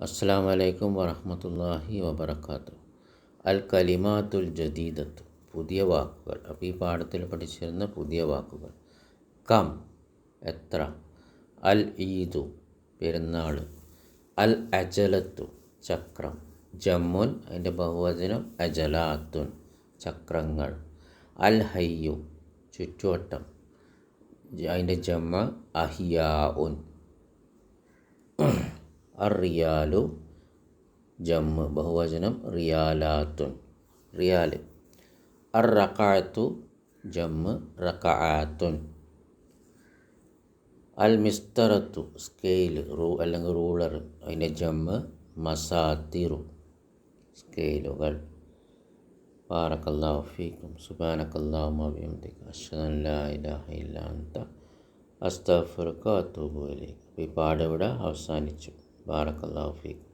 അസ്സാം വലൈക്കും വറഹമത്തല്ലാഹി വബർക്കാത്തു അൽ കലിമാത്തുൽ ജദീദത്ത് പുതിയ വാക്കുകൾ. അപ്പോൾ ഈ പാഠത്തിൽ പഠിച്ചിരുന്ന പുതിയ വാക്കുകൾ. കം എത്ര. അൽ ഈദു പെരുന്നാൾ അൽ അജലത്തു ചക്രം. ജമ്മുൻ അതിന്റെ ബഹുവചനം അജലാത്തുൻ ചക്രങ്ങൾ. അൽ ഹയ്യു ചുറ്റുവട്ടം. അതിന്റെ ജമ്മ അഹിയാഉൻ. അറിയാലു ജമ്മ് ബഹുവചനം റിയാലാത്തുൻ റിയാൽ. അർ റക്കാത്തു ജമ്മ് റക്കാത്തുൻ അൽ മിസ്തറത്തു സ്കെയിൽ റൂ അല്ലെങ്കിൽ റൂളർ അതിന്റെ ജമ്മ് മസാത്തിറു സ്കെയിലുകൾ. ബാറക്കല്ലാഹു ഫീക്കും. സുബാനക്കല്ലാഹു അബിയംദിക അഷ്ഹദു ലാ ഇലാഹ ഇല്ല അൻത അസ്തഗ്ഫിറുക ഈ പാടവിടെ അവസാനിച്ചു. ബാറക്കല്ലാഹു ഫീക്കും